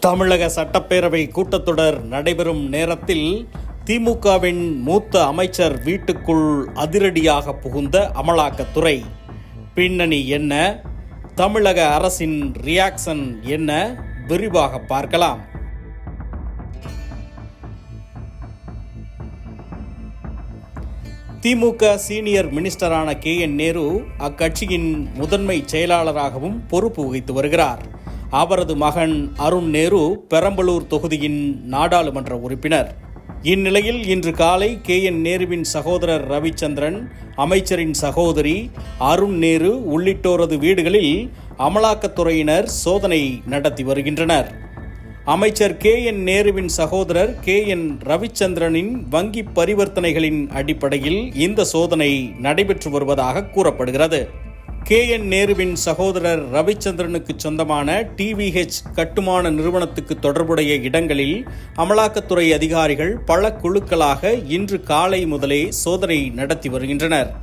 தமிழக சட்டப்பேரவை கூட்டத்தொடர் நடைபெறும் நேரத்தில் திமுகவின் மூத்த அமைச்சர் வீட்டுக்குள் அதிரடியாக புகுந்த அமலாக்கத்துறை. பின்னணி என்ன? தமிழக அரசின் ரியாக்ஷன் என்ன? விரிவாக பார்க்கலாம். திமுக சீனியர் மினிஸ்டரான கே என் நேரு அக்கட்சியின் முதன்மை செயலாளராகவும் பொறுப்பு வகித்து வருகிறார். அவரது மகன் அருண் நேரு பெரம்பலூர் தொகுதியின் நாடாளுமன்ற உறுப்பினர். இந்நிலையில் இன்று காலை கே. என். நேருவின் சகோதரர் ரவிச்சந்திரன் அமைச்சரின் சகோதரி அருண் நேரு உள்ளிட்டோரது வீடுகளில் அமலாக்கத்துறையினர் சோதனை நடத்தி வருகின்றனர். அமைச்சர் கே. என். நேருவின் சகோதரர் கே. என். ரவிச்சந்திரனின் வங்கி பரிவர்த்தனைகளின் அடிப்படையில் இந்த சோதனை நடைபெற்று வருவதாக கூறப்படுகிறது. கே என் நேருவின் சகோதரர் ரவிச்சந்திரனுக்கு சொந்தமான டிவிஹெச் கட்டுமான நிறுவனத்துக்கு தொடர்புடைய இடங்களில் அமலாக்கத்துறை அதிகாரிகள் பல குழுக்களாக இன்று காலை முதலே சோதனை நடத்தி வருகின்றனர்.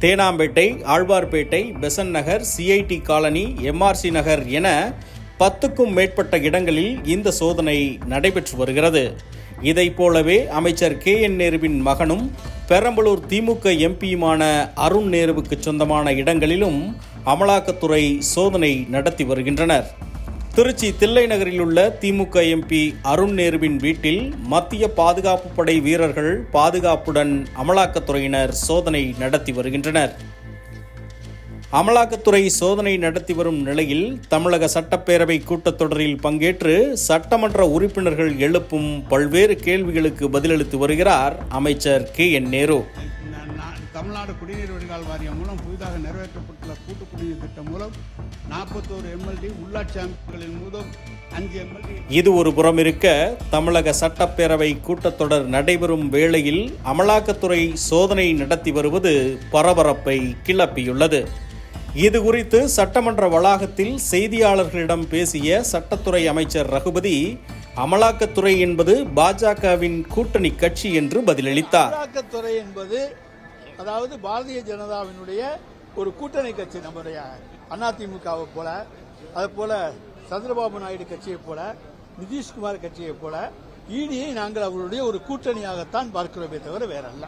Teynampet Alwarpet Besant Nagar CIT colony MRC Nagar என பத்துக்கும் மேற்பட்ட இடங்களில் இந்த சோதனை நடைபெற்று வருகிறது. இதைப் போலவே அமைச்சர் கே என் நேருவின் மகனும் பெரம்பலூர் திமுக எம்பியுமான அருண் நேருவுக்கு சொந்தமான இடங்களிலும் அமலாக்கத்துறை சோதனை நடத்தி வருகின்றனர். திருச்சி தில்லை நகரில் உள்ள திமுக எம்பி அருண் நேருவின் வீட்டில் மத்திய பாதுகாப்பு படை வீரர்கள் பாதுகாப்புடன் அமலாக்கத்துறையினர் சோதனை நடத்தி வருகின்றனர். அமலாக்கத்துறை சோதனை நடத்தி வரும் நிலையில் தமிழக சட்டப்பேரவை கூட்டத்தொடரில் பங்கேற்று சட்டமன்ற உறுப்பினர்கள் எழுப்பும் பல்வேறு கேள்விகளுக்கு பதிலளித்து வருகிறார் அமைச்சர் கே என் நேரு. தமிழ்நாடு குடிநீர் வடிகால் வாரியம் மூலம் புதிதாக நிறைவேற்றப்பட்டுள்ள கூட்டு குடிநீர் திட்டம் மூலம் நாற்பத்தோரு எம்எல்டி உள்ளாட்சி அமைப்புகளின் மூலம் அஞ்சு எம்எல்டி இது ஒரு புறம் இருக்க தமிழக சட்டப்பேரவை கூட்டத்தொடர் நடைபெறும் வேளையில் அமலாக்கத்துறை சோதனை நடத்தி வருவது பரபரப்பை கிளப்பியுள்ளது. இது குறித்து சட்டமன்ற வளாகத்தில் செய்தியாளர்களிடம் பேசிய சட்டத்துறை அமைச்சர் ரகுபதி அமலாக்கத்துறை என்பது பாஜகவின் கூட்டணி கட்சி என்று பதிலளித்தார். அமலாக்கத்துறை என்பது அதாவது பாரதிய ஜனதாவினுடைய ஒரு கூட்டணி கட்சி நம்முடைய அதிமுகவை போல அது போல சந்திரபாபு நாயுடு கட்சியை போல நிதிஷ்குமார் கட்சியை போல இடியை நாங்கள் அவருடைய ஒரு கூட்டணியாகத்தான் பார்க்கிறோமே தவிர வேற அல்ல